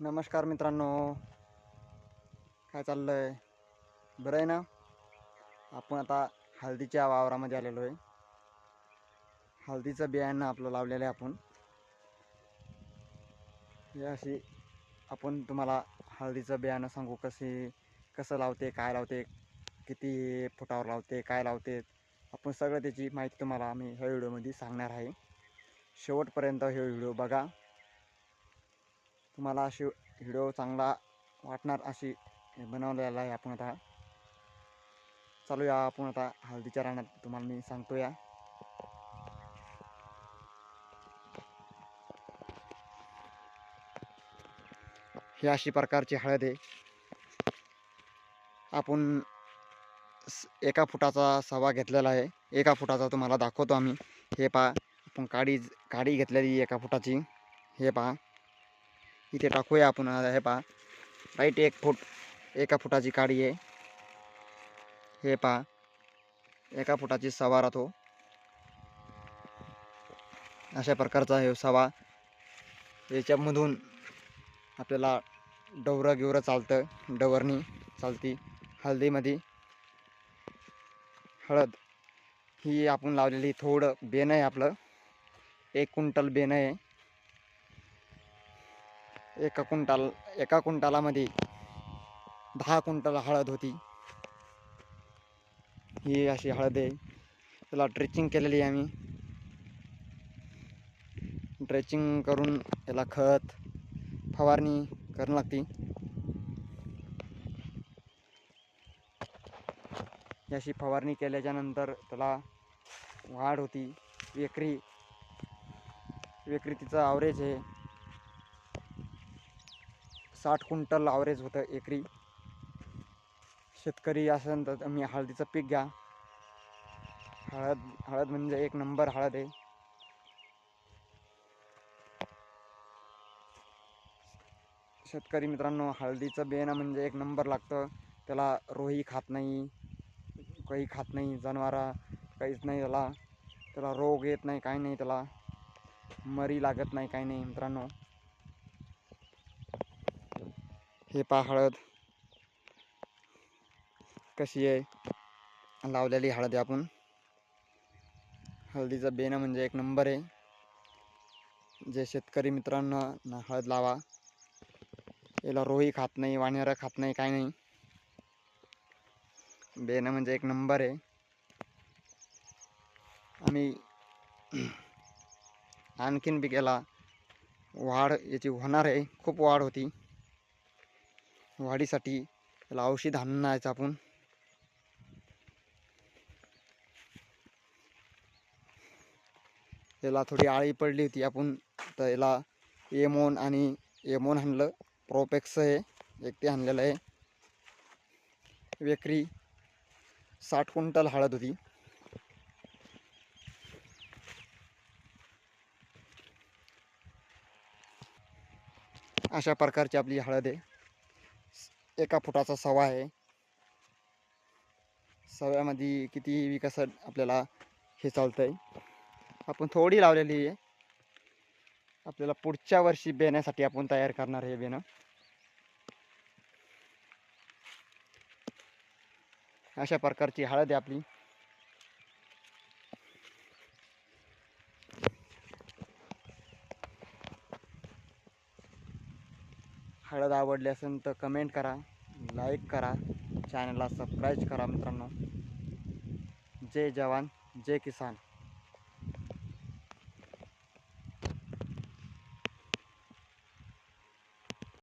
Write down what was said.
नमस्कार मित्रांनो. काय चाललं आहे बरं आहे ना? आपण आता हळदीच्या वावरामध्ये आलेलो आहे. हळदीचं बियाणं आपलं लावलेलं आहे आपण. हे अशी आपण तुम्हाला हळदीचं बियाणं सांगू कसे कसं लावते काय लावते किती फुटावर लावते काय लावते आपण सगळं त्याची माहिती तुम्हाला आम्ही ह्या व्हिडिओमध्ये सांगणार आहे. शेवटपर्यंत हे व्हिडिओ बघा. तुम्हाला अशी व्हिडिओ चांगला वाटणार अशी बनवलेला आहे आपण आता. चालूया आपण आता हळदीच्या रानात. तुम्हाला मी सांगतो या ही अशी प्रकारची हळद आहे. आपण एका फुटाचा सवा घेतलेला आहे. एका फुटाचा तुम्हाला दाखवतो आम्ही. हे पहा आपण काडी काडी घेतलेली एका फुटाची. हे पहा. इथे टाकूया आपण हे पहा. राईट एक फूट एका फुटाची काडी आहे. हे पहा. एका फुटाची सवा राहतो अशा प्रकारचा हे सवा. याच्यामधून आपल्याला डवरं गिवरं चालतं. डवरणी चालती. हळदीमध्ये हळद. ही आपण लावलेली थोडं बेन आहे आपलं. एक क्विंटल बेन आहे. एका कुंटाल एका कुंटालामध्ये दहा क्विंटल हळद होती. ही अशी हळद आहे. त्याला ड्रेचिंग केलेली आहे आम्ही. ड्रेचिंग करून त्याला खत फवारणी करणं लागते. याशी अशी फवारणी केल्याच्यानंतर त्याला वाढ होती. विक्री विक्री तिचं ॲव्हरेज आहे. साठ क्विंटल ॲव्हरेज होतं एकरी. शेतकरी असेल तर तुम्ही हळदीचं पीक घ्या. हळद हळद म्हणजे एक नंबर हळद आहे. शेतकरी मित्रांनो हळदीचं बियाणं म्हणजे एक नंबर लागतं. त्याला रोही खात नाही काही खात नाही जनावरा काहीच नाही त्याला. त्याला रोग येत नाही काही नाही त्याला. मरी लागत नाही काही नाही मित्रांनो. हे पा हळद कशी आहे? लावलेली हळद आहे आपण. हळदीचं बेणं म्हणजे एक नंबर आहे. जे शेतकरी मित्रांना हळद लावा. याला रोही खात नाही वाणेरं खात नाही काय नाही. बेणं म्हणजे एक नंबर आहे. आम्ही आणखीन बी केला. वाढ याची होणार आहे. खूप वाढ होती. वाढीसाठी त्याला औषध आणायचं आपण. त्याला थोडी आळी पडली होती आपण तर याला एमोन आणि एमोन आणलं. प्रोपेक्स हे एक ते आणलेलं आहे. वेकरी साठ क्विंटल हळद होती. अशा प्रकारची आपली हळद आहे. एका फुटाचा सवा आहे. सव्यामध्ये किती विकसन आपल्याला हे चालतं आहे आपण थोडी लावलेली आहे. आपल्याला पुढच्या वर्षी बेण्यासाठी आपण तयार करणार हे बेणं. अशा प्रकारची हळद आहे आपली. हळद आवडली असेल तर कमेंट करा लाईक करा चॅनलला सबस्क्राईब करा मित्रांनो. जय जवान जय किसान.